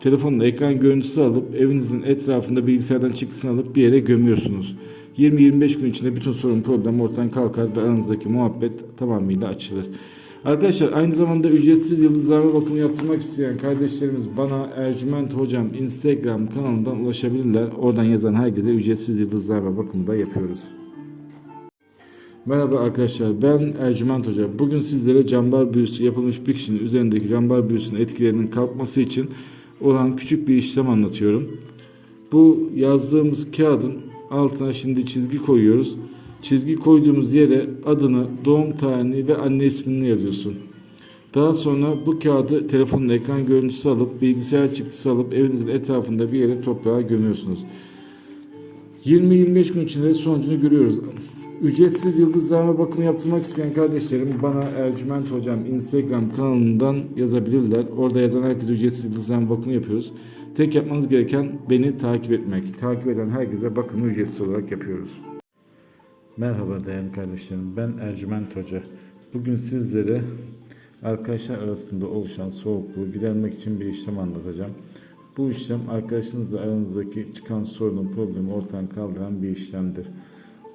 telefonla ekran görüntüsü alıp evinizin etrafında bilgisayardan çıktısını alıp bir yere gömüyorsunuz. 20-25 gün içinde bütün sorun problem ortadan kalkar ve aranızdaki muhabbet tamamıyla açılır. Arkadaşlar aynı zamanda ücretsiz yıldızlama bakımı yaptırmak isteyen kardeşlerimiz bana Ercüment Hocam Instagram kanalından ulaşabilirler. Oradan yazan herkese ücretsiz yıldızlama bakımı da yapıyoruz. Merhaba arkadaşlar ben Ercüment Hoca. Bugün sizlere cambar büyüsü yapılmış bir kişinin üzerindeki cambar büyüsünün etkilerinin kalkması için olan küçük bir işlem anlatıyorum. Bu yazdığımız kağıdın altına şimdi çizgi koyuyoruz. Çizgi koyduğumuz yere adını, doğum tarihini ve anne ismini yazıyorsun. Daha sonra bu kağıdı telefonun ekran görüntüsü alıp bilgisayar çıktısı alıp evinizin etrafında bir yere toprağa gömüyorsunuz. 20-25 gün içinde sonucunu görüyoruz. Ücretsiz yıldızlarma bakımı yaptırmak isteyen kardeşlerim bana Ercüment Hocam Instagram kanalından yazabilirler. Orada yazan herkese ücretsiz yıldızlarma bakımı yapıyoruz. Tek yapmanız gereken beni takip etmek. Takip eden herkese bakımı ücretsiz olarak yapıyoruz. Merhaba değerli kardeşlerim. Ben Ercüment Hoca. Bugün sizlere arkadaşlar arasında oluşan soğukluğu gidermek için bir işlem anlatacağım. Bu işlem arkadaşınızla aranızdaki çıkan sorunun problemi ortadan kaldıran bir işlemdir.